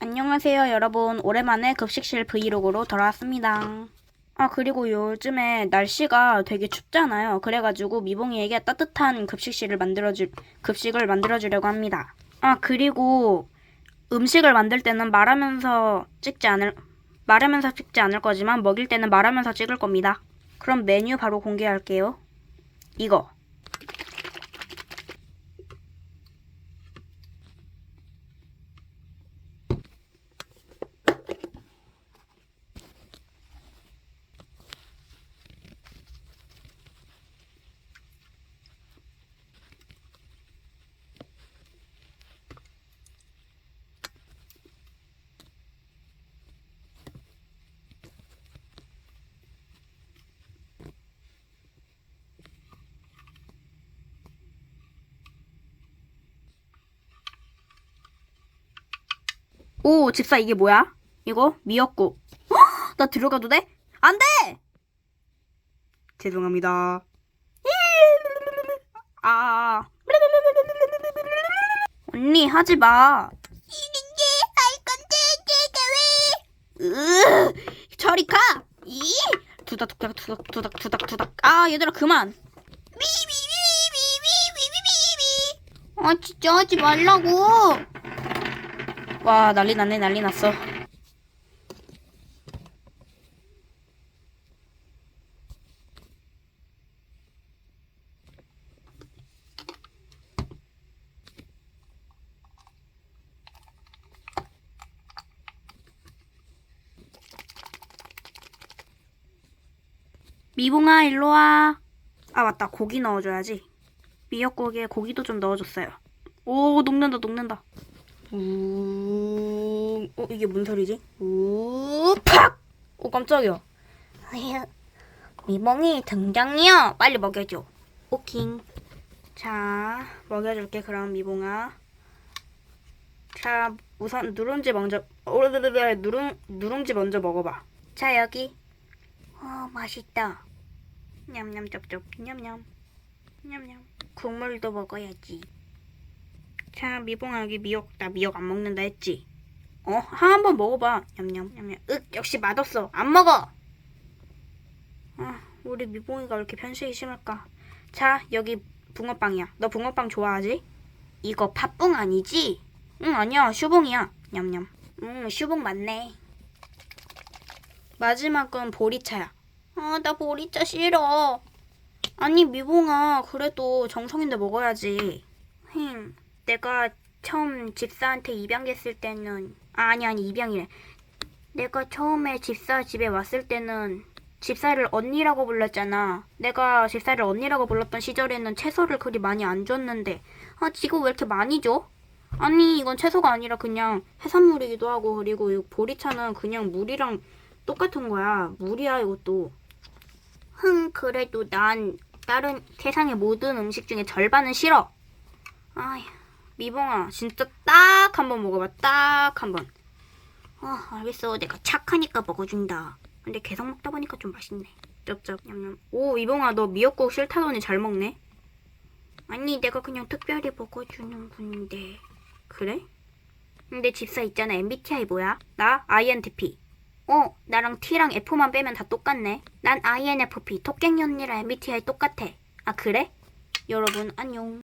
안녕하세요 여러분. 오랜만에 급식실 브이로그로 돌아왔습니다. 아 그리고 요즘에 날씨가 되게 춥잖아요. 그래가지고 미봉이에게 따뜻한 급식실을 만들어줄 급식을 만들어주려고 합니다. 아 그리고 음식을 만들 때는 말하면서 찍지 않을 말하면서 찍지 않을 거지만 먹일 때는 말하면서 찍을 겁니다. 그럼 메뉴 바로 공개할게요. 이거 오, 집사 이게 뭐야? 이거 미역국. 헉, 나 들어가도 돼? 안 돼! 죄송합니다. 아. 언니 하지 마. 이게 할 건데 제가 왜? 으, 저리 가. 이 두닥 두닥 두닥 두닥 두닥 두닥. 아 얘들아 그만. 아 진짜 하지 말라고. 와 난리 났네 난리 났어. 미봉아 일로와. 아 맞다. 고기 넣어줘야지. 미역국에 고기도 좀 넣어줬어요. 오 녹는다 녹는다 우... 어 이게 뭔 소리지? 우... 팍! 오 깜짝이야. 미봉이 등장이야. 빨리 먹여줘. 오킹. 자 먹여줄게 그럼 미봉아. 자 우선 누룽지 먼저 어, 누룽 누룽지 먼저 먹어봐. 자 여기. 어 맛있다. 냠냠 쩝쩝 냠냠 냠냠. 국물도 먹어야지. 자, 미봉아 여기 미역 나 미역 안 먹는다 했지? 어, 한 번 먹어봐. 냠냠 냠냠. 윽, 역시 맛없어. 안 먹어. 아, 우리 미봉이가 왜 이렇게 편식이 심할까? 자, 여기 붕어빵이야. 너 붕어빵 좋아하지? 이거 팥붕 아니지? 응, 아니야. 슈봉이야. 냠냠. 응, 슈봉 맞네. 마지막은 보리차야. 아, 나 보리차 싫어. 아니, 미봉아, 그래도 정성인데 먹어야지. 힝. 내가 처음 집사한테 입양했을 때는 아, 아니 아니 입양이래. 내가 처음에 집사 집에 왔을 때는 집사를 언니라고 불렀잖아. 내가 집사를 언니라고 불렀던 시절에는 채소를 그리 많이 안 줬는데 아 지금 왜 이렇게 많이 줘? 아니 이건 채소가 아니라 그냥 해산물이기도 하고 그리고 이 보리차는 그냥 물이랑 똑같은 거야. 물이야 이것도. 흥 그래도 난 다른 세상의 모든 음식 중에 절반은 싫어. 아휴. 미봉아, 진짜 딱 한 번 먹어봐. 딱 한 번. 아, 알겠어. 내가 착하니까 먹어준다. 근데 계속 먹다 보니까 좀 맛있네. 쩝쩝, 냠냠. 오, 미봉아, 너 미역국 싫다더니 잘 먹네? 아니, 내가 그냥 특별히 먹어주는 분인데. 그래? 근데 집사 있잖아. MBTI 뭐야? 나 INTP. 어, 나랑 T랑 F만 빼면 다 똑같네. 난 INFP. 토깽이 언니랑 MBTI 똑같아. 아, 그래? 여러분, 안녕.